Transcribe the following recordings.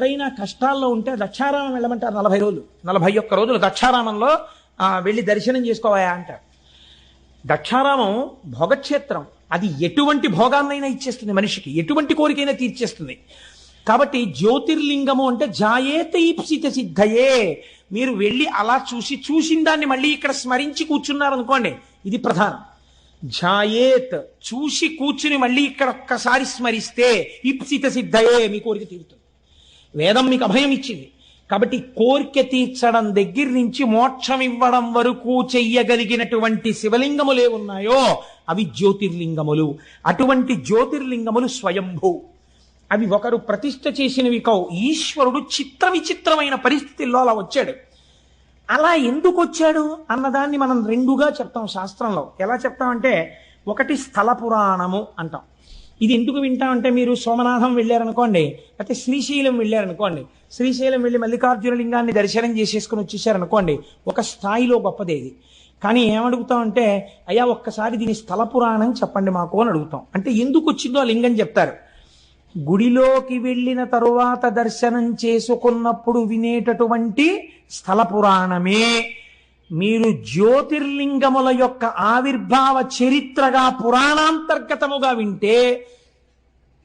ఎవరైనా కష్టాల్లో ఉంటే దక్షారామం వెళ్ళమంటారు నలభై రోజులు. నలభై ఒక్క రోజులు దక్షారామంలో ఆ, వెళ్ళి దర్శనం చేసుకోవాయా అంటారు. దక్షారామం భోగక్షేత్రం. అది ఎటువంటి భోగాన్నైనా ఇచ్చేస్తుంది మనిషికి. ఎటువంటి కోరికైనా తీర్చేస్తుంది. కాబట్టి జ్యోతిర్లింగము అంటే జాయేత ఈప్సిత సిద్ధయే. మీరు వెళ్ళి అలా చూసి చూసిన దాన్ని మళ్ళీ ఇక్కడ స్మరించి కూర్చున్నారనుకోండి ఇది ప్రధానం. జాయేత్ చూసి కూర్చుని మళ్ళీ ఇక్కడ ఒక్కసారి స్మరిస్తే ఇప్సిత సిద్ధయే మీ కోరిక తీరుతుంది. వేదం మీకు అభయం ఇచ్చింది. కాబట్టి కోరిక తీర్చడం దగ్గర నుంచి మోక్షం ఇవ్వడం వరకు చెయ్యగలిగినటువంటి శివలింగములే ఉన్నాయో అవి జ్యోతిర్లింగములు. అటువంటి జ్యోతిర్లింగములు స్వయంభూ. అవి ఒకరు ప్రతిష్ట చేసినవి కావు. ఈశ్వరుడు చిత్ర విచిత్రమైన పరిస్థితుల్లో అలా వచ్చాడు. అలా ఎందుకు వచ్చాడు అన్నదాన్ని మనం రెండుగా చెప్తాం శాస్త్రంలో. ఎలా చెప్తామంటే ఒకటి స్థల పురాణము అంటాం. ఇది ఎందుకు వింటామంటే మీరు సోమనాథం వెళ్ళారనుకోండి అయితే శ్రీశైలం వెళ్ళారనుకోండి శ్రీశైలం వెళ్ళి మల్లికార్జున లింగాన్ని దర్శనం చేసేసుకుని వచ్చేసారనుకోండి ఒక స్థాయిలో గొప్పదే ఇది కానీ ఏమడుగుతామంటే అయ్యా ఒక్కసారి దీని స్థల పురాణం చెప్పండి మాకు అని అడుగుతాం. అంటే ఎందుకు వచ్చిందో ఆ లింగం చెప్తారు. గుడిలోకి వెళ్ళిన తరువాత దర్శనం చేసుకున్నప్పుడు వినేటటువంటి స్థల పురాణమే. మీరు జ్యోతిర్లింగముల యొక్క ఆవిర్భావ చరిత్రగా పురాణాంతర్గతముగా వింటే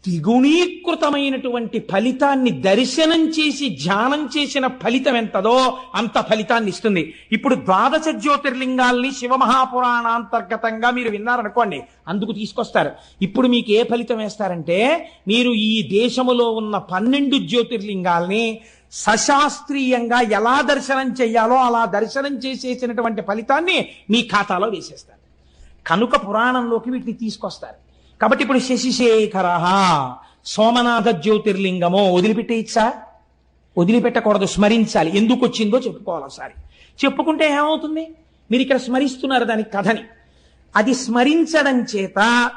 ద్విగుణీకృతమైనటువంటి ఫలితాన్ని దర్శనం చేసి ధ్యానం చేసిన ఫలితం ఎంతదో అంత ఫలితాన్ని ఇస్తుంది. ఇప్పుడు ద్వాదశ జ్యోతిర్లింగాల్ని శివమహాపురాణాంతర్గతంగా మీరు విన్నారనుకోండి అందుకు తీసుకొస్తారు. ఇప్పుడు మీకు ఏ ఫలితం వేస్తారంటే మీరు ఈ దేశములో ఉన్న పన్నెండు జ్యోతిర్లింగాల్ని సశాస్త్రీయంగా ఎలా దర్శనం చెయ్యాలో అలా దర్శనం చేసేసినటువంటి ఫలితాన్ని మీ ఖాతాలో వేసేస్తారు. కనుక పురాణంలోకి వీటిని తీసుకొస్తారు. కాబట్టి ఇప్పుడు శశిశేఖర సోమనాథ జ్యోతిర్లింగమో వదిలిపెట్టేయచ్చా వదిలిపెట్టకూడదు స్మరించాలి. ఎందుకు వచ్చిందో చెప్పుకోవాలి ఒకసారి. చెప్పుకుంటే ఏమవుతుంది? మీరు ఇక్కడ స్మరిస్తున్నారు దాని కథని. అది స్మరించడం చేత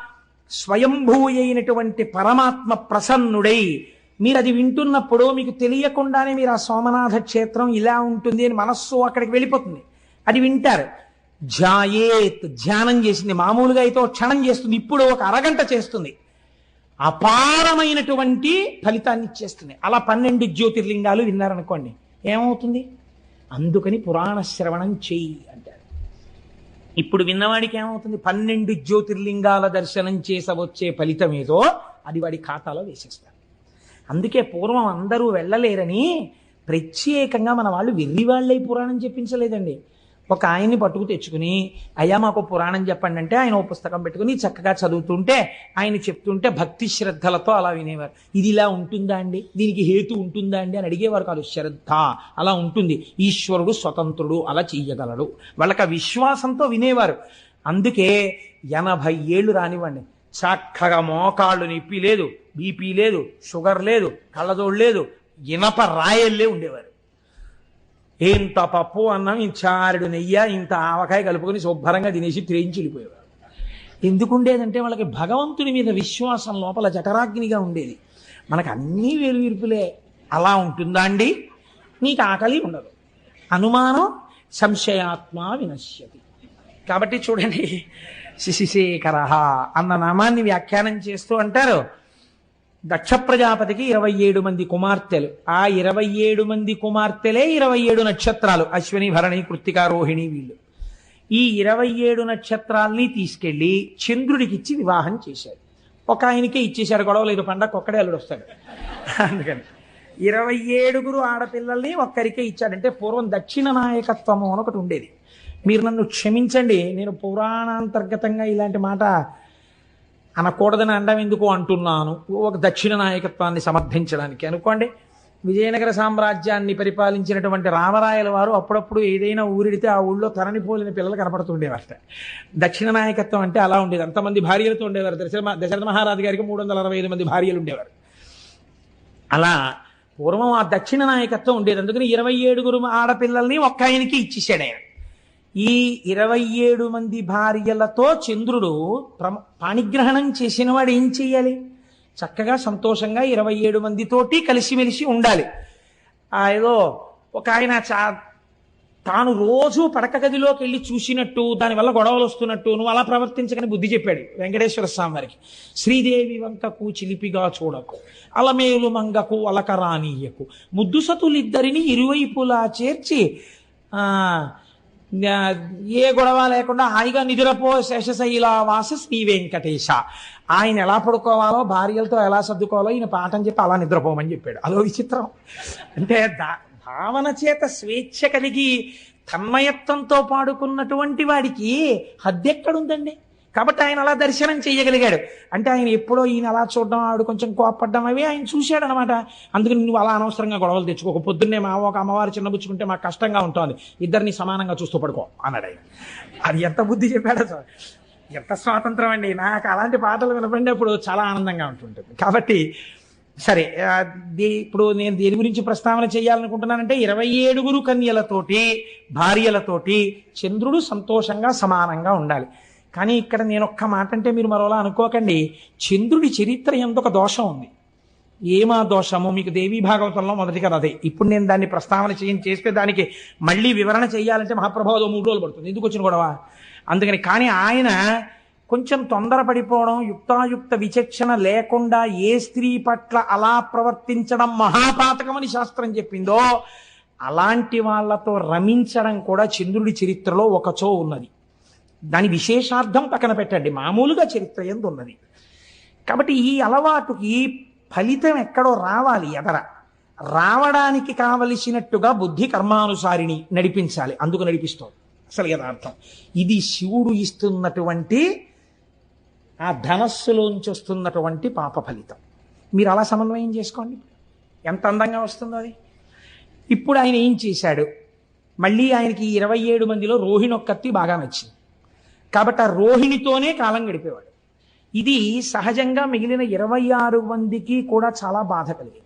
స్వయంభూ అయినటువంటి పరమాత్మ ప్రసన్నుడై మీరు అది వింటున్నప్పుడు మీకు తెలియకుండానే మీరు ఆ సోమనాథ క్షేత్రం ఇలా ఉంటుంది అని మనస్సు అక్కడికి వెళ్ళిపోతుంది. అది వింటారు. ధ్యాయేత్ ధ్యానం చేసింది. మామూలుగా అయితే క్షణం చేస్తుంది. ఇప్పుడు ఒక అరగంట చేస్తుంది. అపారమైనటువంటి ఫలితాన్ని ఇచ్చేస్తుంది. అలా పన్నెండు జ్యోతిర్లింగాలు విన్నారనుకోండి. ఏమవుతుంది? అందుకని పురాణ శ్రవణం చెయ్యి అంటారు. ఇప్పుడు విన్నవాడికి ఏమవుతుంది? పన్నెండు జ్యోతిర్లింగాల దర్శనం చేసవచ్చే ఫలితం ఏదో అది వాడి ఖాతాలో వేసేస్తారు. అందుకే పూర్వం అందరూ వెళ్ళలేరని ప్రత్యేకంగా మన వాళ్ళు వెర్రి వాళ్ళై పురాణం చెప్పించలేదండి. ఒక ఆయన్ని పట్టుకు తెచ్చుకుని అయ్యా మాకు పురాణం చెప్పండి అంటే ఆయన ఓ పుస్తకం పెట్టుకుని చక్కగా చదువుతుంటే ఆయన చెప్తుంటే భక్తి శ్రద్ధలతో అలా వినేవారు. ఇది ఇలా ఉంటుందా అండి? దీనికి హేతు ఉంటుందా అండి? అని అడిగేవారు కాదు. శ్రద్ధ అలా ఉంటుంది. ఈశ్వరుడు స్వతంత్రుడు అలా చెయ్యగలడు. వాళ్ళకి ఆ విశ్వాసంతో వినేవారు. అందుకే ఎనభై ఏళ్ళు రానివ్వండి. చక్కగా మోకాళ్ళు నొప్పి లేదు బీపీ లేదు షుగర్ లేదు కళ్ళజోడు లేదు ఇనప రాయల్లే ఉండేవారు. ఇంత పప్పు అన్నం ఇంత చారుడు నెయ్యి ఇంత ఆవకాయ కలుపుకొని శుభ్రంగా తినేసి త్రేయించి వెళ్ళిపోయేవారు వాళ్ళకి భగవంతుని మీద విశ్వాసం లోపల జఠరాగ్నిగా ఉండేది. మనకు అన్నీ వేరువిరుపులే అలా ఉంటుందా అండి? నీకు ఆకలి ఉండదు. అనుమానం సంశయాత్మ వినశ్యతి. కాబట్టి చూడండి శిశిశేఖర అన్న నామాన్ని వ్యాఖ్యానం చేస్తూ అంటారు. దక్ష ప్రజాపతికి ఇరవై ఏడు మంది కుమార్తెలు. ఆ ఇరవై ఏడు మంది కుమార్తెలే ఇరవై ఏడు నక్షత్రాలు. అశ్విని భరణి కృత్తిక రోహిణి వీళ్ళు. ఈ ఇరవై ఏడు నక్షత్రాల్ని తీసుకెళ్ళి చంద్రుడికిచ్చి వివాహం చేశారు ఒక ఆయనకే ఇచ్చేశారు గొడవ లేదు పండగ ఒక్కడే అల్లుడు వస్తాడు. అందుకని. ఇరవై ఏడుగురు ఆడపిల్లల్ని ఒక్కరికే ఇచ్చాడంటే పూర్వం దక్షిణ నాయకత్వము అని ఒకటి ఉండేది. మీరు నన్ను క్షమించండి నేను పురాణాంతర్గతంగా ఇలాంటి మాట అనకూడదని అండం ఎందుకు అంటున్నాను? ఒక దక్షిణ నాయకత్వాన్ని సమర్థించడానికి అనుకోండి. విజయనగర సామ్రాజ్యాన్ని పరిపాలించినటువంటి రామరాయల వారు అప్పుడప్పుడు ఏదైనా ఊరిడితే ఆ ఊళ్ళో తరణిపోలిన పిల్లలు కనపడుతుండేవారట. దక్షిణ నాయకత్వం అంటే అలా ఉండేది. అంతమంది భార్యలతో ఉండేవారు. దశరథ దశరథ మహారాజు గారికి మూడు వందల అరవై ఐదు మంది భార్యలు ఉండేవారు. అలా పూర్వం ఆ దక్షిణ నాయకత్వం ఉండేది. అందుకని ఇరవై ఏడుగురు ఆడపిల్లల్ని ఒక్క ఆయనకి ఇచ్చేసాడు ఆయన. ఈ ఇరవై ఏడు మంది భార్యలతో చంద్రుడు ప్రమ పాణిగ్రహణం చేసిన వాడు ఏం చెయ్యాలి? చక్కగా సంతోషంగా ఇరవై ఏడు మందితోటి కలిసిమెలిసి ఉండాలి. ఏదో ఒక ఆయన చా తాను రోజు పడక గదిలోకి వెళ్ళి చూసినట్టు దానివల్ల గొడవలు వస్తున్నట్టు నువ్వు అలా ప్రవర్తించకని బుద్ధి చెప్పాడు వెంకటేశ్వర స్వామి వారికి శ్రీదేవి వంకకు చిలిపిగా చూడకు అలమేలు మంగకు అలకరానీయకు. ముద్దు సతులిద్దరిని ఇరువైపులా చేర్చి ఆ, ఏ గొడవ లేకుండా హాయిగా నిద్రపో శేషశైలావాస శ్రీ వెంకటేశ. ఆయన ఎలా పడుకోవాలో భార్యలతో ఎలా సర్దుకోవాలో ఈయన పాఠం చెప్పి అలా నిద్రపోమని చెప్పాడు. అదో విచిత్రం. అంటే దా- భావన చేత స్వేచ్ఛ కలిగి తన్మయత్వంతో పాడుకున్నటువంటి వాడికి హద్దెక్కడుందండి కాబట్టి ఆయన అలా దర్శనం చేయగలిగాడు. అంటే ఆయన ఎప్పుడో ఈయన అలా చూడడం ఆవిడ కొంచెం కోపడ్డం అవి ఆయన చూశాడు అనమాట అందుకని నువ్వు అలా అనవసరంగా గొడవలు తెచ్చుకోక. పొద్దున్నే మా ఒక అమ్మవారు చిన్నబుచ్చుకుంటే మాకు కష్టంగా ఉంటుంది. ఇద్దరిని సమానంగా చూస్తూ పడుకో అన్నాడు ఆయన. అది ఎంత బుద్ధి చెప్పాడో సార్ ఎంత స్వాతంత్రం అండి. నాకు అలాంటి పాటలు వినపడినప్పుడు చాలా ఆనందంగా ఉంటుంటుంది. కాబట్టి సరే ఇప్పుడు నేను దేని గురించి ప్రస్తావన చేయాలనుకుంటున్నానంటే ఇరవై ఏడుగురు కన్యలతోటి భార్యలతోటి చంద్రుడు సంతోషంగా సమానంగా ఉండాలి. కానీ ఇక్కడ నేను ఒక్క మాట అంటే మీరు మరోలా అనుకోకండి. చంద్రుడి చరిత్ర ఎంత ఒక దోషం ఉంది. ఏమా దోషము? మీకు దేవీ భాగవతంలో మొదటి కదా అదే. ఇప్పుడు నేను దాన్ని ప్రస్తావన చేయని చేస్తే దానికి మళ్ళీ వివరణ చేయాలంటే మహాప్రభావం మూడు రోజులు పడుతుంది. ఎందుకు వచ్చిన గొడవ? అందుకని కానీ ఆయన కొంచెం తొందరపడిపోవడం యుక్తాయుక్త విచక్షణ లేకుండా ఏ స్త్రీ పట్ల అలా ప్రవర్తించడం మహాపాతకమని శాస్త్రం చెప్పిందో అలాంటి వాళ్ళతో రమించడం కూడా చంద్రుడి చరిత్రలో ఒకచో ఉన్నది. దాని విశేషార్థం పక్కన పెట్టండి. మామూలుగా చరిత్ర ఎందు ఉన్నది. కాబట్టి ఈ అలవాటుకి ఫలితం ఎక్కడో రావాలి ఎదర. రావడానికి కావలసినట్టుగా బుద్ధి కర్మానుసారిని నడిపించాలి. అందుకు నడిపిస్తోంది అసలు యథార్థం ఇది శివుడు ఇస్తున్నటువంటి ఆ ధనస్సులోంచి వస్తున్నటువంటి పాప ఫలితం. మీరు అలా సమన్వయం చేసుకోండి. ఎంత అందంగా వస్తుందో అది. ఇప్పుడు ఆయన ఏం చేశాడు? మళ్ళీ ఆయనకి ఇరవై ఏడు మందిలో రోహిణొక్కత్తి బాగా నచ్చింది. కాబట్టి ఆ రోహిణితోనే కాలం గడిపేవాడు. ఇది సహజంగా మిగిలిన ఇరవై ఆరు మందికి కూడా చాలా బాధ కలిగింది.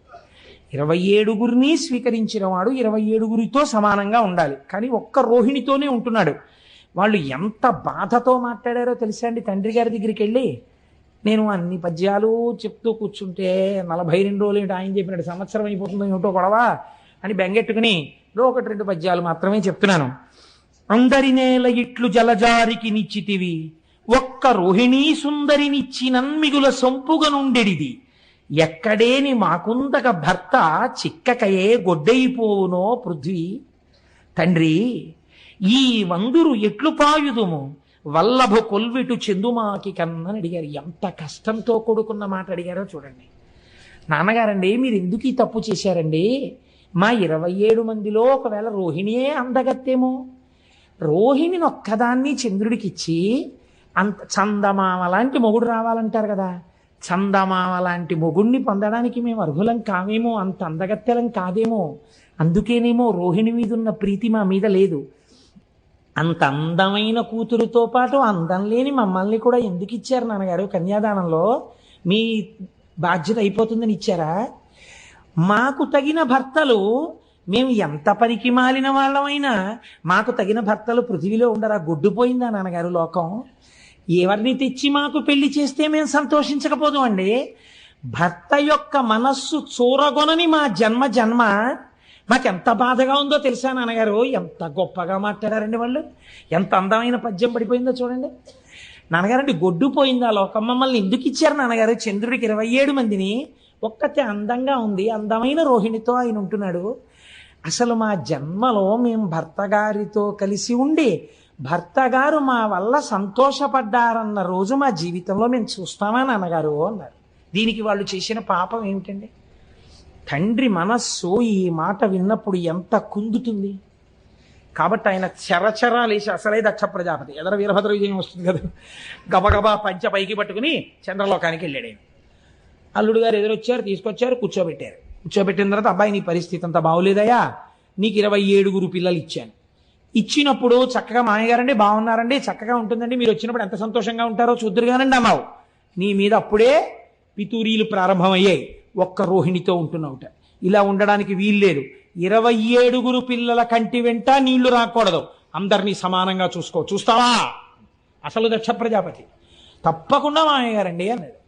ఇరవై ఏడుగురిని స్వీకరించిన వాడు ఇరవై ఏడుగురితో సమానంగా ఉండాలి. కానీ ఒక్క రోహిణితోనే ఉంటున్నాడు. వాళ్ళు ఎంత బాధతో మాట్లాడారో తెలుసా అండి? తండ్రి గారి దగ్గరికి వెళ్ళి నేను అన్ని పద్యాలు చెప్తూ కూర్చుంటే నలభై రెండు రోజులు ఏంటి ఆయన చెప్పినట్టు సంవత్సరం అయిపోతుందో ఏమిటో గొడవ? అని బెంగెట్టుకుని ఒకటి రెండు పద్యాలు మాత్రమే చెప్తున్నాను. అందరి నేల ఇట్లు జలజారికి నిచ్చితివి. ఒక్క రోహిణీ సుందరినిచ్చినన్ మిగుల సొంపుగనుండెడిది ఎక్కడేని మాకుందక భర్త చిక్కకయే గొడ్డైపోవునో పృథ్వీ. తండ్రి ఈ వందురు ఎట్లు పాయుదుము? వల్లభ కొల్విటు చెందుమాకి కన్నని అడిగారు. ఎంత కష్టంతో కొడుకున్న మాట అడిగారో చూడండి. నాన్నగారండి మీరు ఎందుకు ఈ తప్పు చేశారండి? మా ఇరవై ఏడు మందిలో ఒకవేళ రోహిణియే అందగత్తేమో? రోహిణిని ఒక్కదాన్ని చంద్రుడికి ఇచ్చి అంత చందమామ లాంటి మొగుడు రావాలంటారు కదా. చందమామ లాంటి మొగుడిని పొందడానికి మేము అర్హులం కామేమో అంత అందగత్తెలం కాదేమో. అందుకేనేమో రోహిణి మీద ఉన్న ప్రీతి మా మీద లేదు. అంత అందమైన కూతురుతో పాటు అందం లేని మమ్మల్ని కూడా ఎందుకు ఇచ్చారు నాన్నగారు కన్యాదానంలో? మీ బాధ్యత అయిపోతుందని ఇచ్చారా? మాకు తగిన భర్తలు మేము ఎంత పనికి మాలిన వాళ్ళమైనా మాకు తగిన భర్తలు పృథివీలో ఉండరా? గొడ్డుపోయిందా నాన్నగారు లోకం? ఎవరిని తెచ్చి మాకు పెళ్ళి చేస్తే మేము సంతోషించకపోదు అండి. భర్త యొక్క మనస్సు చూరగొనని మా జన్మ జన్మ. మాకెంత బాధగా ఉందో తెలుసా నాన్నగారు? ఎంత గొప్పగా మాట్లాడారండి వాళ్ళు. ఎంత అందమైన పద్యం పడిపోయిందో చూడండి. నాన్నగారండి గొడ్డు పోయిందా లోకం? మమ్మల్ని ఎందుకు ఇచ్చారు నాన్నగారు? చంద్రుడికి ఇరవై ఏడు మందిని ఒక్కతే అందంగా ఉంది. అందమైన రోహిణితో ఆయన ఉంటున్నాడు. అసలు మా జన్మలో మేము భర్త గారితో కలిసి ఉండి భర్త గారు మా వల్ల సంతోషపడ్డారన్న రోజు మా జీవితంలో మేము చూస్తామా నాన్నగారు అన్నారు. దీనికి వాళ్ళు చేసిన పాపం ఏమిటండి తండ్రి మనస్సు ఈ మాట విన్నప్పుడు ఎంత కుందుతుంది. కాబట్టి ఆయన చరచరా లేచి అసలే దక్ష ప్రజాపతి. ఎదర వీరభద్ర విజయం వస్తుంది కదా. గబగబా పంచ పైకి పట్టుకుని చంద్రలోకానికి వెళ్ళాడు ఆయన. అల్లుడు గారు ఎదురొచ్చారు తీసుకొచ్చారు కూర్చోబెట్టారు. కూర్చోబెట్టిన తర్వాత అబ్బాయి నీ పరిస్థితి అంత బాగోలేదయ్యా. నీకు ఇరవై ఏడుగురు పిల్లలు ఇచ్చాను. ఇచ్చినప్పుడు చక్కగా మాయగారండి బాగున్నారండి చక్కగా ఉంటుందండి. మీరు వచ్చినప్పుడు ఎంత సంతోషంగా ఉంటారో చూద్దరుగానండి అన్నావు నీ మీద అప్పుడే పితూరీలు ప్రారంభమయ్యాయి. ఒక్క రోహిణితో ఉంటున్నావుట. ఇలా ఉండడానికి వీల్లేదు ఇరవై ఏడుగురు పిల్లల కంటి వెంట నీళ్ళు రాకూడదు. అందరినీ సమానంగా చూసుకో. చూస్తావా? అసలు దక్ష ప్రజాపతి. తప్పకుండా మామయ్య గారండి అన్నాడు.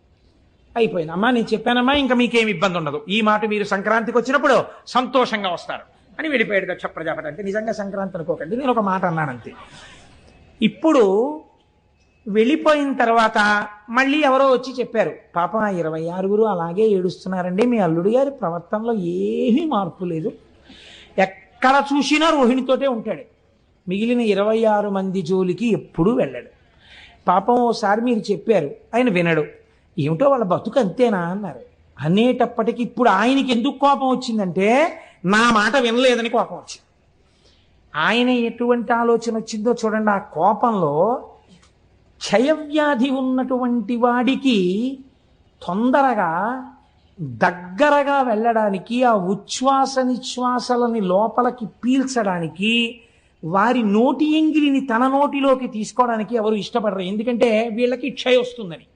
అయిపోయింది. అమ్మా నేను చెప్పానమ్మా ఇంకా మీకేం ఇబ్బంది ఉండదు. ఈ మాట మీరు సంక్రాంతికి వచ్చినప్పుడు సంతోషంగా వస్తారు. అని వెళ్ళిపోయాడు దక్ష ప్రజాపతి. అంటే నిజంగా సంక్రాంతి అనుకోకండి. నేను ఒక మాట అన్నానంతే ఇప్పుడు వెళ్ళిపోయిన తర్వాత మళ్ళీ ఎవరో వచ్చి చెప్పారు పాప ఇరవై ఆరుగురు అలాగే ఏడుస్తున్నారండి. మీ అల్లుడు గారి ప్రవర్తనలో ఏమీ మార్పు లేదు. ఎక్కడ చూసినా రోహిణితోటే ఉంటాడు. మిగిలిన ఇరవై ఆరు మంది జోలికి ఎప్పుడూ వెళ్ళాడు. పాపం ఓసారి మీరు చెప్పారు ఆయన వినడు. ఏమిటో వాళ్ళ బతుకు అంతేనా అన్నారు. అనేటప్పటికి ఇప్పుడు ఆయనకి ఎందుకు కోపం వచ్చిందంటే నా మాట వినలేదని కోపం వచ్చింది. ఆయన ఎటువంటి ఆలోచన వచ్చిందో చూడండి ఆ కోపంలో క్షయవ్యాధి ఉన్నటువంటి వాడికి తొందరగా దగ్గరగా వెళ్ళడానికి ఆ ఉచ్ఛ్వాస నిశ్వాసలని లోపలికి పీల్చడానికి వారి నోటి ఎంగిలిని తన నోటిలోకి తీసుకోవడానికి ఎవరు ఇష్టపడరు. ఎందుకంటే వీళ్ళకి క్షయ వస్తుందని.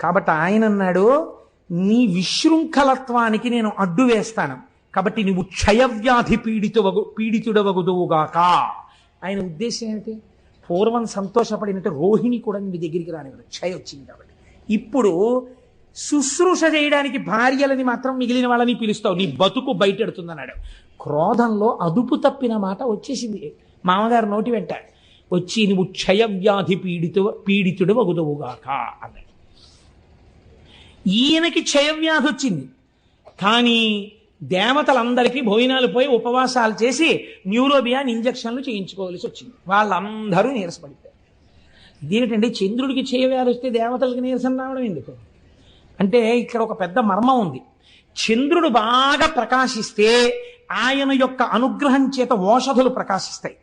కాబట్టి ఆయన అన్నాడు నీ విశృంఖలత్వానికి నేను అడ్డు వేస్తాను. కాబట్టి నువ్వు క్షయవ్యాధి పీడితువగు పీడితుడవగుదువుగాక. ఆయన ఉద్దేశం ఏమిటి? పూర్వం సంతోషపడినట్టు రోహిణి కూడా నీ దగ్గరికి రానివ్వదు క్షయ వచ్చింది కాబట్టి. ఇప్పుడు శుశ్రూష చేయడానికి భార్యలని మాత్రం మిగిలిన వాళ్ళని పిలుస్తావు. నీ బతుకు బయటెడుతుందన్నాడు. క్రోధంలో అదుపు తప్పిన మాట వచ్చేసింది. మామగారు నోటి వెంట వచ్చి నువ్వు క్షయవ్యాధి పీడితు పీడితుడు వగుదవుగాక అన్నాడు. ఈయనకి క్షయవ్యాధి వచ్చింది. కానీ దేవతలందరికీ భోజనాలు పోయి ఉపవాసాలు చేసి న్యూరోబియాన్ ఇంజక్షన్లు చేయించుకోవాల్సి వచ్చింది. వాళ్ళందరూ నీరసపడిపోయారు. ఇదేమిటండి చంద్రుడికి చేయవ్యాధి వస్తే దేవతలకి నీరసం రావడం ఎందుకు? అంటే ఇక్కడ ఒక పెద్ద మర్మం ఉంది. చంద్రుడు బాగా ప్రకాశిస్తే ఆయన యొక్క అనుగ్రహం చేత ఓషధులు ప్రకాశిస్తాయి.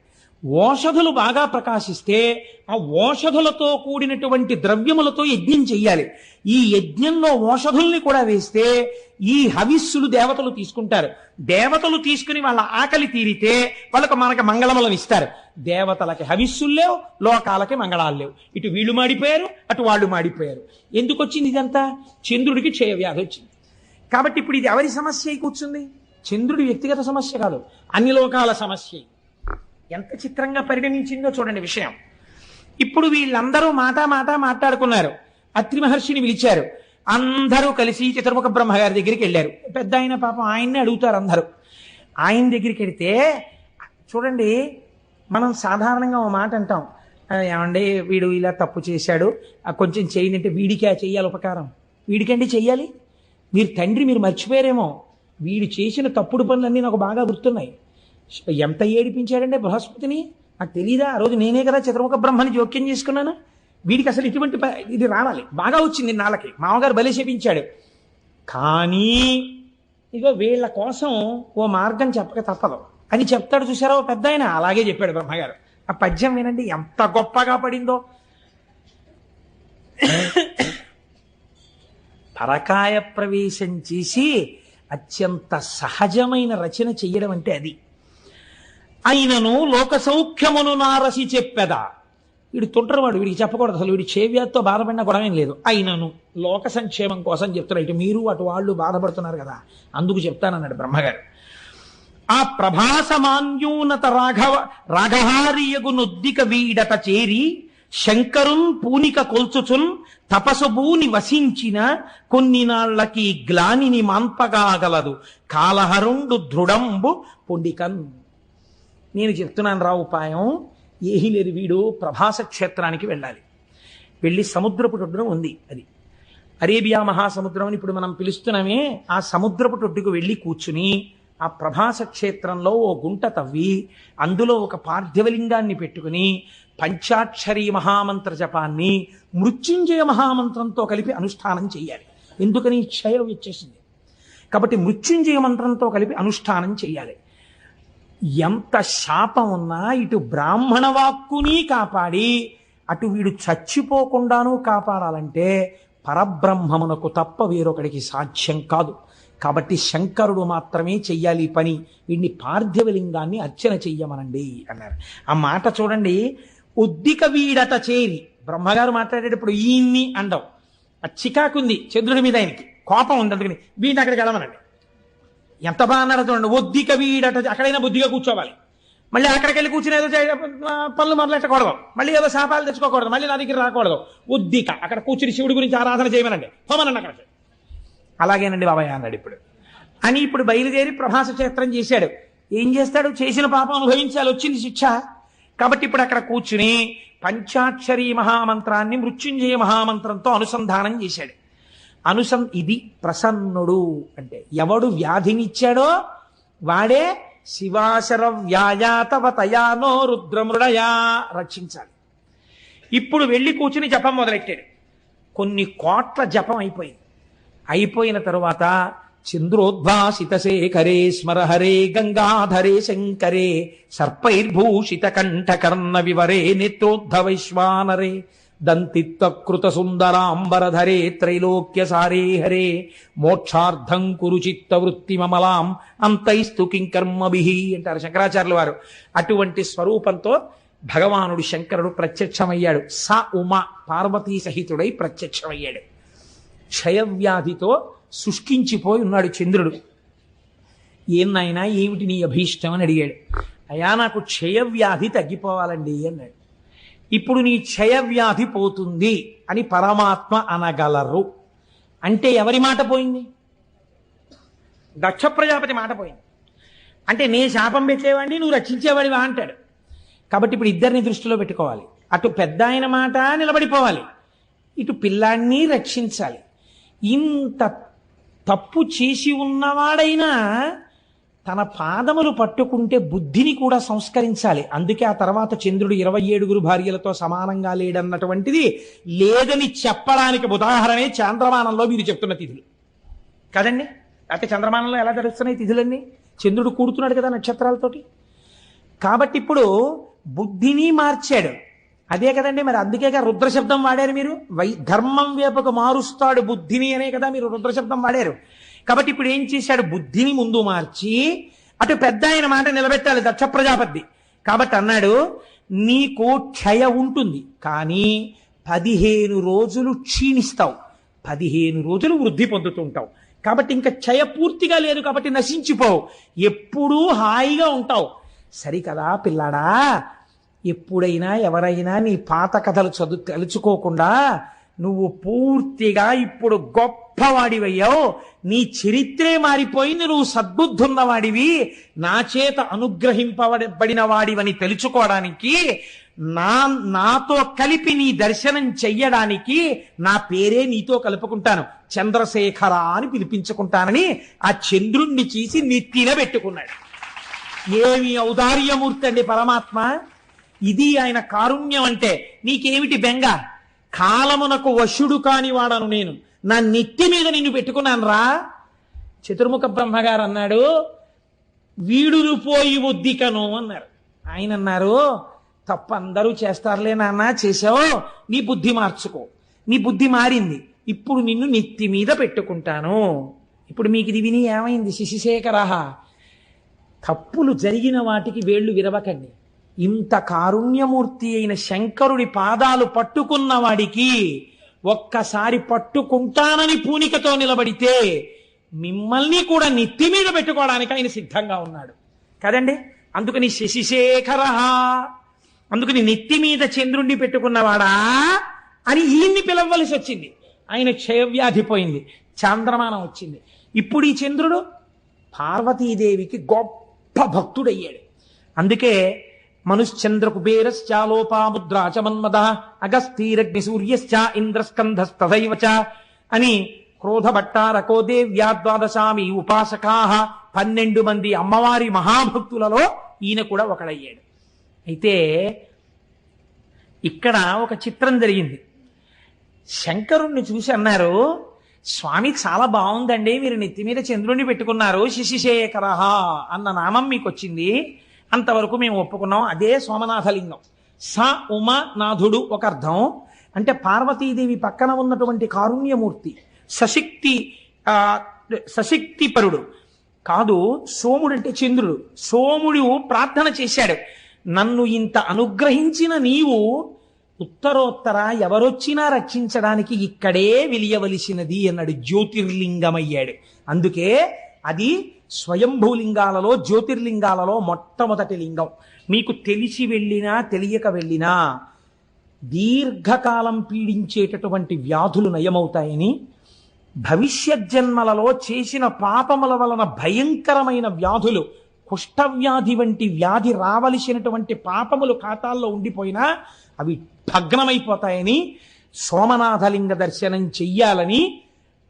ఓషధులు బాగా ప్రకాశిస్తే ఆ ఓషధులతో కూడినటువంటి ద్రవ్యములతో యజ్ఞం చెయ్యాలి. ఈ యజ్ఞంలో ఓషధుల్ని కూడా వేస్తే ఈ హవిస్సులు దేవతలు తీసుకుంటారు. దేవతలు తీసుకుని వాళ్ళ ఆకలి తీరితే వాళ్ళకు మనకు మంగళములను ఇస్తారు. దేవతలకి హవిస్సులు లేవు లోకాలకి మంగళాలు లేవు. ఇటు వీళ్ళు మాడిపోయారు అటు వాళ్ళు మాడిపోయారు. ఎందుకు వచ్చింది ఇదంతా? చంద్రుడికి క్షయవ్యాధి వచ్చింది. కాబట్టి ఇప్పుడు ఇది ఎవరి సమస్య కూర్చుంది? చంద్రుడి వ్యక్తిగత సమస్య కాదు అన్ని లోకాల సమస్య. ఎంత చిత్రంగా పరిగణించిందో చూడండి విషయం. ఇప్పుడు వీళ్ళందరూ మాటా మాటా మాట్లాడుకున్నారు. అత్రి మహర్షిని పిలిచారు. అందరూ కలిసి చతుర్ముఖ బ్రహ్మ గారి దగ్గరికి వెళ్ళారు. పెద్ద ఆయన పాపం ఆయన్ని అడుగుతారు అందరూ. ఆయన దగ్గరికి వెడితే చూడండి మనం సాధారణంగా ఓ మాట అంటాం. ఏమండి వీడు ఇలా తప్పు చేశాడు. ఆ, కొంచెం చేయండి అంటే ఆ చెయ్యాలి ఉపకారం. వీడికండి చెయ్యాలి. మీరు తండ్రి మీరు మర్చిపోయారేమో. వీడు చేసిన తప్పుడు పనులన్నీ నాకు బాగా గుర్తున్నాయి. ఎంత ఏడిపించాడంటే బృహస్పతిని? నాకు తెలియదా ఆ రోజు నేనే కదా చతుర్ముఖ బ్రహ్మని జోక్యం చేసుకున్నాను. వీడికి అసలు ఇటువంటి ప- ఇది రావాలి. బాగా వచ్చింది నాళ్ళకి మామగారు బలి చేపించాడు. కానీ ఇగో వీళ్ళ కోసం ఓ మార్గం చెప్పక తప్పదు. అని చెప్తాడు చూసారా ఓ పెద్ద ఆయన. అలాగే చెప్పాడు బ్రహ్మగారు. ఆ పద్యం వినండి ఎంత గొప్పగా పడిందో. పరకాయ ప్రవేశం చేసి అత్యంత సహజమైన రచన చెయ్యడం అంటే అది. అయినను లోక సౌఖ్యమును నారసి చెప్పెదా. వీడు తుంటరవాడు వీడికి చెప్పకూడదు అసలు. వీడి చేవ్యాతో బాధపడిన గొడవేం లేదు. అయినను లోక సంక్షేమం కోసం చెప్తున్నారు ఇటు మీరు అటు వాళ్ళు బాధపడుతున్నారు కదా. అందుకు చెప్తానన్నాడు బ్రహ్మగారు. ఆ ప్రభాసమాన్యూనత రాఘవ రాఘహారియగు నొద్దిక వీడట చేరి శంకరున్ పూనిక కొల్చుచున్ తపసుభూని వసించిన కొన్ని నాళ్ళకి గ్లానిని మాన్పగాగలదు కాలహరుండు దృఢంబు పొండికన్ నేను చెప్తున్నాను రా ఉపాయం ఏహీ లేదు వీడు ప్రభాస క్షేత్రానికి వెళ్ళాలి. వెళ్ళి సముద్రపు ఒడ్డున ఉంది అది. అరేబియా మహాసముద్రం అని ఇప్పుడు మనం పిలుస్తున్నామే ఆ సముద్రపు ఒడ్డుకు వెళ్ళి కూర్చుని ఆ ప్రభాస క్షేత్రంలో ఓ గుంట తవ్వి అందులో ఒక పార్థివలింగాన్ని పెట్టుకుని పంచాక్షరీ మహామంత్ర జపాన్ని మృత్యుంజయ మహామంత్రంతో కలిపి అనుష్ఠానం చేయాలి ఎందుకని క్షయం వచ్చేసింది కాబట్టి మృత్యుంజయ మంత్రంతో కలిపి అనుష్ఠానం చేయాలి ఎంత శాపం ఉన్నా ఇటు బ్రాహ్మణ వాక్కుని కాపాడి అటు వీడు చచ్చిపోకుండాను కాపాడాలంటే పరబ్రహ్మమునకు తప్ప వేరొకడికి సాధ్యం కాదు. కాబట్టి శంకరుడు మాత్రమే చెయ్యాలి పని. వీడిని పార్థివలింగాన్ని అర్చన చెయ్యమనండి అన్నారు. ఆ మాట చూడండి. ఉద్దిక వీడట చేరి బ్రహ్మగారు మాట్లాడేటప్పుడు ఈయన్ని అండవు. ఆ చికాకుంది చంద్రుడి మీద ఆయనకి కోపం ఉంది అందుకని వీడిని అక్కడికి వెళ్ళమనండి. ఎంత బాగా చూడండి ఒద్దిక కవీడట అక్కడైనా బుద్ధిగా కూర్చోవాలి. మళ్ళీ అక్కడికి వెళ్ళి కూర్చుని ఏదో పనులు మొదలెట్టకూడదు. మళ్ళీ ఏదో శాపాలు తెచ్చుకోకూడదు. మళ్ళీ నా దగ్గర రాకూడదు. ఒద్దిక అక్కడ కూర్చుని శివుడి గురించి ఆరాధన చేయమనండి. పోమనండి అక్కడికి అలాగేనండి బాబాయ్ అన్నాడు ఇప్పుడు. అని ఇప్పుడు బయలుదేరి ప్రభాస క్షేత్రం చేశాడు. ఏం చేస్తాడు? చేసిన పాపం అనుభవించాలి. వచ్చింది శిక్ష. కాబట్టి ఇప్పుడు అక్కడ కూర్చుని పంచాక్షరీ మహామంత్రాన్ని మృత్యుంజయ మహామంత్రంతో అనుసంధానం చేశాడు. అనుసం ఇది ప్రసన్నుడు అంటే ఎవడు వ్యాధినిచ్చాడో వాడే శివాశర వ్యాయాతవ తయానో రుద్రమృడయా రక్షించాలి. ఇప్పుడు వెళ్ళి కూర్చుని జపం మొదలెట్టాడు. కొన్ని కోట్ల జపం అయిపోయింది. అయిపోయిన తరువాత చంద్రోద్భాసిత శేఖరే స్మరహరే గంగాధరే శంకరే సర్పైర్భూషిత కంఠకర్ణ వివరే నేత్రోద్ధవైశ్వానరే దంతిత్వకృత సుందరాంబరధరే త్రైలోక్య సారే హరే మోక్షార్థం కురు చిత్త వృత్తి మమలాం అంతైస్తు కింకర్మభి అంటారు శంకరాచార్యుల వారు. అటువంటి స్వరూపంతో భగవానుడు శంకరుడు ప్రత్యక్షమయ్యాడు. స ఉమ పార్వతీ సహితుడై ప్రత్యక్షమయ్యాడు. క్షయవ్యాధితో శుష్కించిపోయి ఉన్నాడు చంద్రుడు. ఏం ఏమిటి నీ అభీష్టం అని అడిగాడు. అయా నాకు క్షయవ్యాధి తగ్గిపోవాలండి అన్నాడు. ఇప్పుడు నీ క్షయవ్యాధి పోతుంది అని పరమాత్మ అనగలరు. అంటే ఎవరి మాట పోయింది? దక్ష ప్రజాపతి మాట పోయింది. అంటే నే శాపం పెట్టేవాడిని నువ్వు రక్షించేవాడివా అంటాడు. కాబట్టి ఇప్పుడు ఇద్దరిని దృష్టిలో పెట్టుకోవాలి. అటు పెద్ద ఆయన మాట నిలబడిపోవాలి. ఇటు పిల్లాన్ని రక్షించాలి. ఇంత తప్పు చేసి ఉన్నవాడైనా తన పాదములు పట్టుకుంటే బుద్ధిని కూడా సంస్కరించాలి. అందుకే ఆ తర్వాత చంద్రుడు ఇరవై ఏడుగురు భార్యలతో సమానంగా లేడన్నటువంటిది లేదని చెప్పడానికి ఉదాహరణే చంద్రమానంలో మీరు చెప్తున్న తిథులు. కదండి? అయితే చంద్రమానంలో ఎలా జరుగుతున్నాయి తిథులన్నీ? చంద్రుడు కూడుతున్నాడు కదా నక్షత్రాలతోటి. కాబట్టి ఇప్పుడు బుద్ధిని మార్చాడు. అదే కదండి మరి అందుకేగా రుద్రశబ్దం వాడారు మీరు? వై ధర్మం వేపకు మారుస్తాడు బుద్ధిని అనే కదా మీరు రుద్రశబ్దం వాడారు. కాబట్టి ఇప్పుడు ఏం చేశాడు? బుద్ధిని ముందు మార్చి అటు పెద్ద ఆయన మాట నిలబెట్టాలి దక్ష ప్రజాపతి. కాబట్టి అన్నాడు నీకు క్షయ ఉంటుంది కానీ పదిహేను రోజులు క్షీణిస్తావు. పదిహేను రోజులు వృద్ధి పొందుతుంటావు కాబట్టి ఇంకా క్షయ పూర్తిగా లేదు కాబట్టి నశించిపోవు. ఎప్పుడూ హాయిగా ఉంటావు. సరికదా పిల్లాడా? ఎప్పుడైనా ఎవరైనా నీ పాత కథలు చదువు తలుచుకోకుండా నువ్వు పూర్తిగా ఇప్పుడు గొప్పవాడివయ్యావు. నీ చరిత్రే మారిపోయింది. నువ్వు సద్బుద్ధున్నవాడివి. నా చేత అనుగ్రహింపబడిన వాడివని తెలుసుకోవడానికి నా నాతో కలిపి నీ దర్శనం చెయ్యడానికి నా పేరే నీతో కలుపుకుంటాను. చంద్రశేఖర అని పిలిపించుకుంటానని ఆ చంద్రుణ్ణి చేసి నెత్తిన పెట్టుకున్నాడు. ఏమి ఔదార్యమూర్తి అండి పరమాత్మ? ఇది ఆయన కారుణ్యం అంటే నీకేమిటి బెంగ? కాలమునకు వశుడు కాని వాడను నేను. నా నెత్తి మీద నిన్ను పెట్టుకున్నాను రా. చతుర్ముఖ బ్రహ్మగారు అన్నాడు వీడును పోయి ఉద్దికను అన్నారు. ఆయన అన్నారు తప్ప అందరూ చేస్తారులే నాన్న చేసావు నీ బుద్ధి మార్చుకో. నీ బుద్ధి మారింది ఇప్పుడు నిన్ను నెత్తి మీద పెట్టుకుంటాను. ఇప్పుడు మీకు ఇది విని ఏమైంది శిశిశేఖర తప్పులు జరిగిన వాటికి వేళ్ళు విరవకండి. ఇంత కారుణ్యమూర్తి అయిన శంకరుడి పాదాలు పట్టుకున్న వాడికి ఒక్కసారి పట్టుకుంటానని పూనికతో నిలబడితే మిమ్మల్ని కూడా నెత్తి మీద పెట్టుకోవడానికి ఆయన సిద్ధంగా ఉన్నాడు. కదండి? అందుకని శశిశేఖర అందుకని నెత్తి మీద చంద్రుణ్ణి పెట్టుకున్నవాడా అని ఈయన్ని పిలవలసి వచ్చింది. ఆయన క్షయవ్యాధి పోయింది. చంద్రమానం వచ్చింది. ఇప్పుడు ఈ చంద్రుడు పార్వతీదేవికి గొప్ప భక్తుడయ్యాడు. అందుకే మనుశ్చంద్ర కుబేరశ్చాలోపాముద్రా చ మన్మద అగస్తీరగ్ని సూర్యశ్చ ఇంద్రస్కంధస్తథైవ చ అని క్రోధభట్టారకో దేవ్యాద్వాదశామి ఉపాసకా పన్నెండు మంది అమ్మవారి మహాభక్తులలో ఈయన కూడా ఒకడయ్యాడు. అయితే ఇక్కడ ఒక చిత్రం జరిగింది. శంకరుణ్ణి చూసి అన్నారు స్వామి చాలా బాగుందండి మీరు నెత్తి మీద చంద్రుణ్ణి పెట్టుకున్నారు శశిశేఖర అన్న నామం మీకు వచ్చింది అంతవరకు మేము ఒప్పుకున్నాం. అదే సోమనాథలింగం. స ఉమానాథుడు ఒక అర్థం. అంటే పార్వతీదేవి పక్కన ఉన్నటువంటి కారుణ్యమూర్తి సశక్తి సశక్తి సశక్తిపరుడు. కాదు సోముడు అంటే చంద్రుడు. సోముడు ప్రార్థన చేశాడు. నన్ను ఇంత అనుగ్రహించిన నీవు ఉత్తరోత్తర ఎవరొచ్చినా రక్షించడానికి ఇక్కడే విలియవలసినది అన్నాడు జ్యోతిర్లింగమయ్యాడు. అందుకే అది స్వయంభూలింగాలలో జ్యోతిర్లింగాలలో మొట్టమొదటి లింగం. మీకు తెలిసి వెళ్ళినా తెలియక వెళ్ళినా దీర్ఘకాలం పీడించేటటువంటి వ్యాధులు నయమవుతాయని భవిష్యత్ జన్మలలో చేసిన పాపముల వలన భయంకరమైన వ్యాధులు కుష్ఠవ్యాధి వంటి వ్యాధి రావలసినటువంటి పాపములు ఖాతాల్లో ఉండిపోయినా అవి భగ్నమైపోతాయని సోమనాథలింగ దర్శనం చెయ్యాలని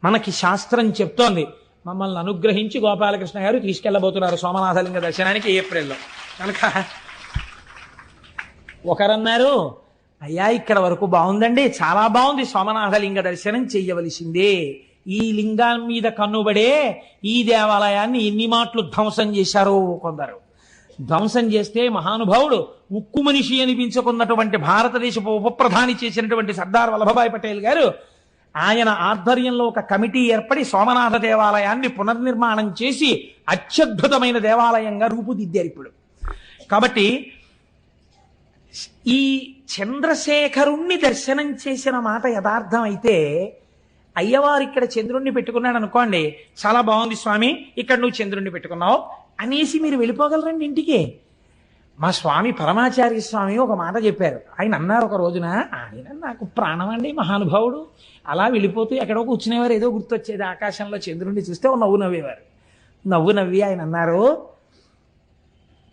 మనకి శాస్త్రం చెప్తోంది. మమ్మల్ని అనుగ్రహించి గోపాలకృష్ణ గారు తీసుకెళ్ళబోతున్నారు సోమనాథలింగ దర్శనానికి ఏప్రిల్లో. కనుక ఒకరన్నారు అయ్యా ఇక్కడ వరకు బాగుందండి. చాలా బాగుంది సోమనాథలింగ దర్శనం చెయ్యవలసిందే. ఈ లింగం మీద కన్నుబడే ఈ దేవాలయాన్ని ఎన్ని మాటలు ధ్వంసం చేశారో కొందరు. ధ్వంసం చేస్తే మహానుభావుడు ఉక్కు మనిషి అనిపించుకున్నటువంటి భారతదేశపు ఉప ప్రధాని చేసినటువంటి సర్దార్ వల్లభభాయ్ పటేల్ గారు ఆయన ఆధ్వర్యంలో ఒక కమిటీ ఏర్పడి సోమనాథ దేవాలయాన్ని పునర్నిర్మాణం చేసి అత్యద్భుతమైన దేవాలయంగా రూపుదిద్దారు ఇప్పుడు. కాబట్టి ఈ చంద్రశేఖరుణ్ణి దర్శనం చేసిన మాట యథార్థమైతే అయ్యవారు ఇక్కడ చంద్రుణ్ణి పెట్టుకున్నాడు అనుకోండి చాలా బాగుంది స్వామి ఇక్కడ నువ్వు చంద్రుణ్ణి పెట్టుకున్నావు అనేసి మీరు వెళ్ళిపోగలరండి ఇంటికి. మా స్వామి పరమాచార్య స్వామి ఒక మాట చెప్పారు. ఆయన అన్నారు ఒక రోజున ఆయన నాకు ప్రాణం అండి మహానుభావుడు. అలా వెళ్ళిపోతూ ఎక్కడో కూర్చునేవారు. ఏదో గుర్తొచ్చేది ఆకాశంలో చంద్రుణ్ణి చూస్తే ఓ నవ్వు నవ్వేవారు. నవ్వు నవ్వి ఆయన అన్నారు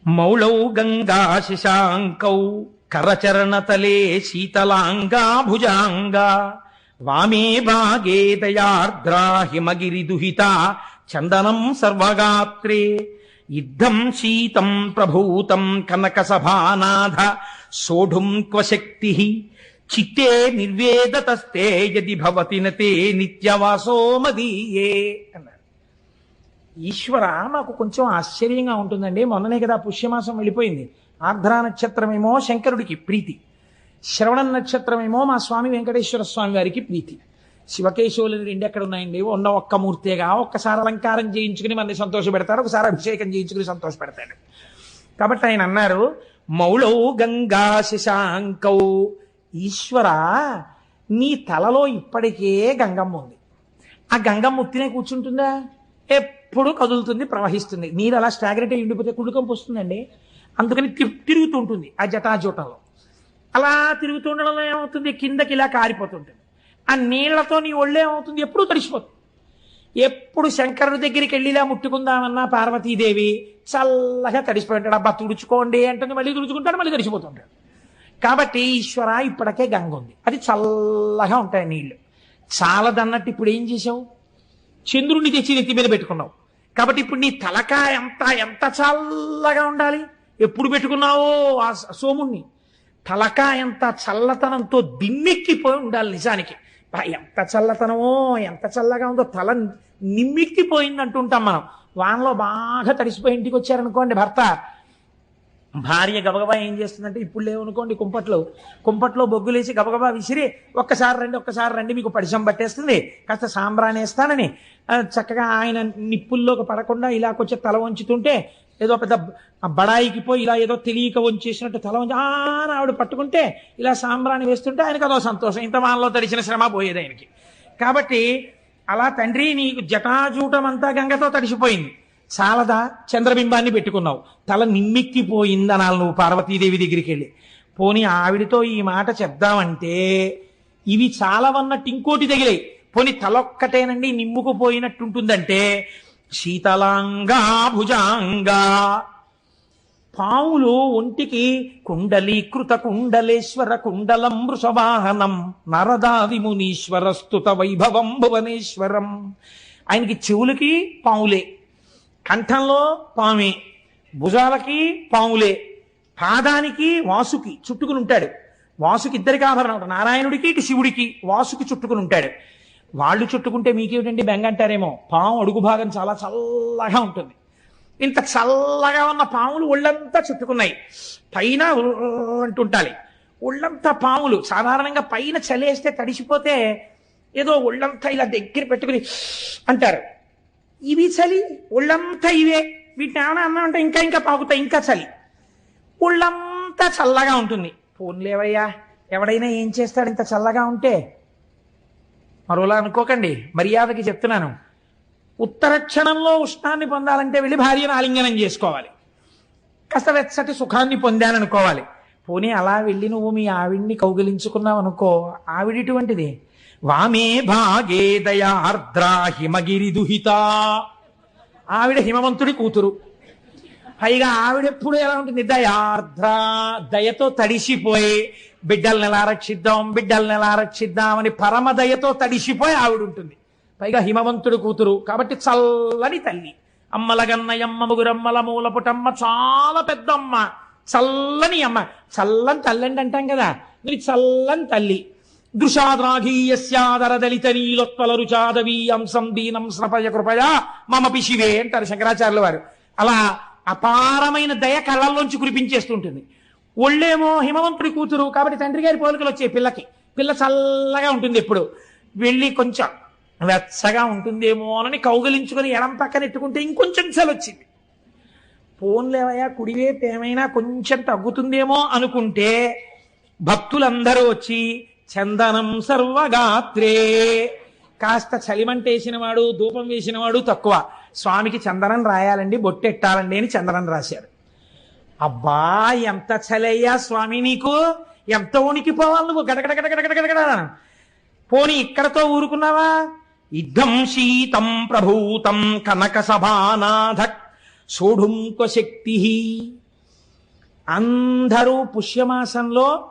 మౌళౌ గంగా శశాంకౌ కరచరణతలే శీతలాంగా భుజాంగా వామే భాగే దయార్ద్రా హిమగిరి దుహిత చందనం సర్వగాత్రే యుద్ధం శీతం ప్రభూతం కనక సభానాథ సోఢుం క్వశక్తి. చిత్తే నిర్వేదతస్తే యది భవతి నతే నిత్యవాసో మదీయే అన్నారు ఈశ్వర నాకు కొంచెం ఆశ్చర్యంగా ఉంటుందండి. మొన్ననే కదా పుష్యమాసం వెళ్ళిపోయింది. ఆర్ద్రా నక్షత్రమేమో శంకరుడికి ప్రీతి. శ్రవణ నక్షత్రమేమో మా స్వామి వెంకటేశ్వర స్వామి వారికి ప్రీతి. శివకేశవులని రెండు ఎక్కడ ఉన్నాయండి ఉన్న ఒక్క మూర్తేగా ఒక్కసారి అలంకారం చేయించుకుని మనల్ని సంతోష పెడతాడు ఒకసారి అభిషేకం చేయించుకుని సంతోష పెడతాడు కాబట్టి ఆయన అన్నారు మౌళౌ గంగా శశాంకౌ ఈశ్వర నీ తలలో ఇప్పటికే గంగమ్మ ఉంది. ఆ గంగమ్మ ఉత్తినే కూర్చుంటుందా? ఎప్పుడు కదులుతుంది ప్రవహిస్తుంది. నీరు అలా స్టాగ్రెట్ ఉండిపోతే కుడుకంపు వస్తుందండి. అందుకని తి- తిరుగుతూ ఉంటుంది ఆ జటాజూటంలో. అలా తిరుగుతుండడంలో ఏమవుతుంది? కిందకి ఇలా కారిపోతుంటుంది. ఆ నీళ్ళతో నీ ఒళ్ళేమవుతుంది ఎప్పుడు ఎప్పుడూ తడిసిపోతుంది. ఎప్పుడు శంకరుడి దగ్గరికి వెళ్ళిలా ముట్టుకుందామన్నా పార్వతీదేవి చల్లగా తడిసిపోయి ఉంటాడు. అబ్బా తుడుచుకోండి అంటే మళ్ళీ తుడుచుకుంటాడు మళ్ళీ తడిసిపోతుంటాడు కాబట్టి ఈశ్వర ఇప్పటికే గంగ ఉంది. అది చల్లగా ఉంటాయి నీళ్ళు. చాలదన్నట్టు ఇప్పుడు ఏం చేసావు చంద్రుడిని తెచ్చి నెత్తి మీద పెట్టుకున్నావు. కాబట్టి ఇప్పుడు నీ తలకాయ ఎంత ఎంత చల్లగా ఉండాలి? ఎప్పుడు పెట్టుకున్నావో ఆ సోముణ్ణి? తలకాయ ఎంత చల్లతనంతో దిమ్మెక్కిపోయి ఉండాలి నిజానికి. ఎంత చల్లతనమో ఎంత చల్లగా ఉందో తల నిమ్మిక్కిపోయింది అంటుంటాం మనం. వానలో బాగా తడిసిపోయి ఇంటికి వచ్చారనుకోండి భర్త. భార్య గబగబా ఏం చేస్తుందంటే ఇప్పుడు లేవనుకోండి కుంపట్లో. కుంపట్లో బొగ్గులేసి గబగబా విసిరి ఒక్కసారి రండి ఒక్కసారి రండి మీకు పరిచయం పట్టేస్తుంది. కాస్త సాంబ్రాణి వేస్తానని చక్కగా ఆయన నిప్పుల్లోకి పడకుండా ఇలా కొంచెం తల వంచుతుంటే ఏదో పెద్ద బడాయికి పోయి ఇలా ఏదో తెలియక వంచేసినట్టు తల వంచి ఆవిడ పట్టుకుంటే ఇలా సాంబ్రాణి వేస్తుంటే ఆయనకు అదో సంతోషం. ఇంత వానలో తడిచిన శ్రమ పోయేది ఆయనకి. కాబట్టి అలా తండ్రి నీకు జటాజూటం అంతా గంగతో తడిసిపోయింది. చాలదా చంద్రబింబాన్ని పెట్టుకున్నావు. తల నిమ్మెక్కిపోయిందనాలి నువ్వు పార్వతీదేవి దగ్గరికి వెళ్ళి పోనీ ఆవిడతో ఈ మాట చెప్దామంటే ఇవి చాలవన్నట్టు ఇంకోటి తగిలాయి. పోనీ తలొక్కటేనండి నిమ్ముకుపోయినట్టుంటుందంటే శీతలాంగా భుజాంగా. పావులు ఒంటికి కుండలీకృత కుండలేశ్వర కుండలం వృషవాహనం నరదాది మునీశ్వర స్తుత వైభవం భువనేశ్వరం. ఆయనకి చెవులకి పావులే కంఠంలో పామే భుజాలకి పావులే పాదానికి వాసుకి చుట్టుకుని ఉంటాడు వాసుకి ఇద్దరికి ఆభరణం నారాయణుడికి ఇటు శివుడికి వాసుకి చుట్టుకుని ఉంటాడు వాళ్ళు చుట్టుకుంటే మీకేమిటండి బెంగ అంటారేమో? పాము అడుగు భాగం చాలా చల్లగా ఉంటుంది. ఇంత చల్లగా ఉన్న పాములు ఒళ్ళంతా చుట్టుకున్నాయి. పైన అంటుంటాలి. ఒళ్ళంతా పాములు. సాధారణంగా పైన చలేస్తే తడిసిపోతే ఏదో ఒళ్ళంతా ఇలా దగ్గర పెట్టుకుని అంటారు. ఇవి చలి ఒళ్ళంతా ఇవే. వీటిని ఏమైనా అన్నా అంటే ఇంకా ఇంకా పాకుతాయి ఇంకా చలి. ఒళ్ళంతా చల్లగా ఉంటుంది. పోన్లేవయ్యా ఎవడైనా ఏం చేస్తాడు ఇంత చల్లగా ఉంటే? మరోలా అనుకోకండి మర్యాదకి చెప్తున్నాను. ఉత్తర క్షణంలో ఉష్ణాన్ని పొందాలంటే వెళ్ళి భార్యను ఆలింగనం చేసుకోవాలి. కాస్త వెచ్చటి సుఖాన్ని పొందాననుకోవాలి. పోనీ అలా వెళ్ళి నువ్వు మీ ఆవిడ్ని కౌగిలించుకున్నావు అనుకో ఆవిడిటువంటిది వామే భాగే దయార్ద్రా హిమగిరి దుహిత. ఆవిడ హిమవంతుడి కూతురు. పైగా ఆవిడెప్పుడు ఎలా ఉంటుంది? దయార్ద్ర దయతో తడిసిపోయి బిడ్డల్ని ఎలా రక్షిద్దాం బిడ్డల్ని ఎలా రక్షిద్దామని అని తడిసిపోయి ఆవిడ ఉంటుంది పైగా హిమవంతుడు కూతురు కాబట్టి చల్లని తల్లి. అమ్మలగన్నయమ్మ ముగురమ్మల మూలపుటమ్మ చాలా పెద్ద అమ్మ చల్లని అమ్మ. చల్లని తల్లండి అంటాం కదా. మరి చల్లని తల్లి. దృశాద్రాఘీయస్యాదర దళిత నీలోత్పల రుచాదవీ అంశం దీనం స్నపయ కృపయా మమ పిశివే అంటారు శంకరాచార్యుల వారు. అలా అపారమైన దయ కళ్ళల్లోంచి కురిపించేస్తుంటుంది. ఒళ్ళేమో హిమవంతుడి కూతురు కాబట్టి తండ్రి గారి పోలికలు వచ్చాయి పిల్లకి. పిల్ల చల్లగా ఉంటుంది ఎప్పుడు. వెళ్ళి కొంచెం వెచ్చగా ఉంటుందేమో అని కౌగలించుకొని ఎడం పక్కన ఎట్టుకుంటే ఇంకొంచెం చలి వచ్చింది పోన్లేవయ్యా కుడివైపు ఏమైనా కొంచెం తగ్గుతుందేమో అనుకుంటే భక్తులందరూ వచ్చి చందనం సర్వగాత్రే. కాస్త చలిమంటేసిన వాడు ధూపం వేసినవాడు తక్కువ. స్వామికి చందనం రాయాలండి బొట్టెట్టాలండి అని చందనం రాశారు. అబ్బా ఎంత చలయ్యా స్వామి నీకు? ఎంత ఉనికిపోవాలి నువ్వు? గడగడ గడగడ గడగడ పోని ఇక్కడతో ఊరుకున్నావా? ఇద్దం శీతం ప్రభూతం కనక సభానాథ సోఢుంక శక్తి. అందరూ పుష్యమాసంలో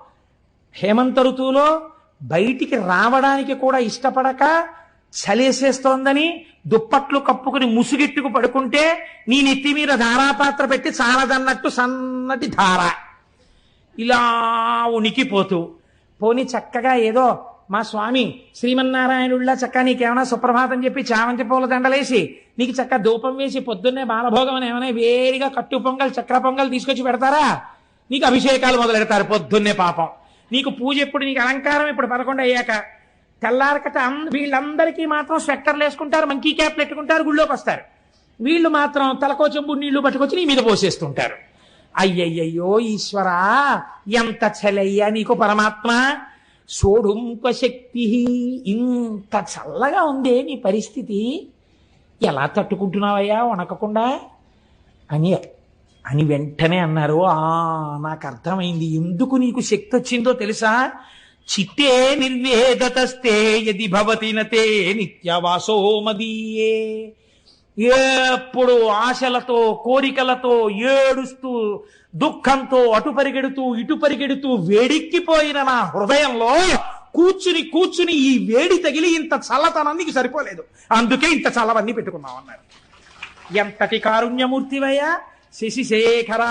హేమంత ఋతువులో బయటికి రావడానికి కూడా ఇష్టపడక చలేసేస్తోందని దుప్పట్లు కప్పుకుని ముసుగిట్టుకు పడుకుంటే నీ నెత్తి మీద ధారాపాత్ర పెట్టి చాలదన్నట్టు సన్నటి ధార. ఇలా ఉనికిపోతూ. పోని చక్కగా ఏదో మా స్వామి శ్రీమన్నారాయణుళ్ళ చక్క నీకేమైనా సుప్రభాతం చెప్పి చామంతి పూల దండలేసి నీకు చక్క ధూపం వేసి పొద్దున్నే బాలభోగం అని ఏమైనా వేడిగా కట్టు పొంగల్ చక్ర పొంగల్ తీసుకొచ్చి పెడతారా? నీకు అభిషేకాలు మొదలెడతారు పొద్దున్నే పాపం. నీకు పూజ ఎప్పుడు నీకు అలంకారం ఇప్పుడు పదకొండు అయ్యాక? తెల్లారకట వీళ్ళందరికీ మాత్రం స్వెట్టర్లు వేసుకుంటారు మంకీ క్యాప్లు పెట్టుకుంటారు గుళ్ళోకి వస్తారు. వీళ్ళు మాత్రం తలకో చెంబు నీళ్ళు పట్టుకొచ్చి నీ మీద పోసేస్తుంటారు. అయ్యయ్యో ఈశ్వరా ఎంత చలయ్యా నీకు పరమాత్మ. సోడుంక శక్తి ఇంత చల్లగా ఉందే నీ పరిస్థితి. ఎలా తట్టుకుంటున్నావయ్యా వణకకుండా? అని అని వెంటనే అన్నారు. ఆ నాకు అర్థమైంది. ఎందుకు నీకు శక్తి వచ్చిందో తెలుసా? చిత్తే నిర్వేదతస్తే యది భవతి నతే నిత్యవాసో మదీయే. ఎప్పుడు ఆశలతో కోరికలతో ఏడుస్తూ దుఃఖంతో అటు పరిగెడుతూ ఇటు పరిగెడుతూ వేడిక్కిపోయిన నా హృదయంలో కూర్చుని కూర్చుని ఈ వేడి తగిలి ఇంత చల్లతనానికి సరిపోలేదు. అందుకే ఇంత చల్లవన్నీ పెట్టుకున్నాం అన్నారు ఎంతటి కారుణ్యమూర్తివయ్యా? శశిశేఖర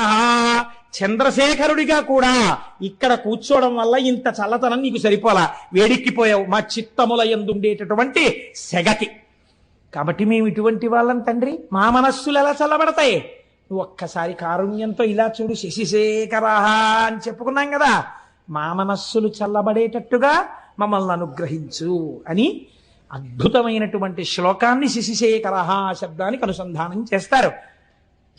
చంద్రశేఖరుడిగా కూడా ఇక్కడ కూర్చోవడం వల్ల ఇంత చల్లతనం నీకు సరిపోలా. వేడెక్కిపోయావు. మా చిత్తముల ఎందుండేటటువంటి సెగకి. కాబట్టి మేము ఇటువంటి వాళ్ళం తండ్రి. మా మనస్సులు ఎలా చల్లబడతాయి? నువ్వు ఒక్కసారి కారుణ్యంతో ఇలా చూడు శశిశేఖర అని చెప్పుకున్నాం కదా. మా మనస్సులు చల్లబడేటట్టుగా మమ్మల్ని అనుగ్రహించు అని అద్భుతమైనటువంటి శ్లోకాన్ని శశిశేఖర శబ్దానికి అనుసంధానం చేస్తారు.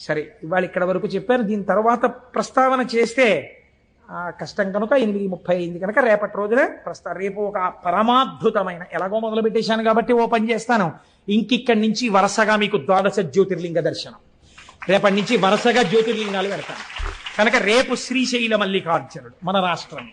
సరే ఇవాళ ఇక్కడ వరకు చెప్పాను దీని తర్వాత ప్రస్తావన చేస్తే కష్టం కనుక ఎనిమిది ముప్పై అయింది కనుక రేపటి రోజున ప్రస్తా రేపు ఒక పరమాద్భుతమైన ఎలాగో మొదలు పెట్టేశాను కాబట్టి ఓ పని చేస్తాను. ఇంకిక్కడి నుంచి వరుసగా మీకు ద్వాదశ జ్యోతిర్లింగ దర్శనం. రేపటి నుంచి వరుసగా జ్యోతిర్లింగాలు పెడతాను. కనుక రేపు శ్రీశైల మల్లికార్జునుడు మన రాష్ట్రం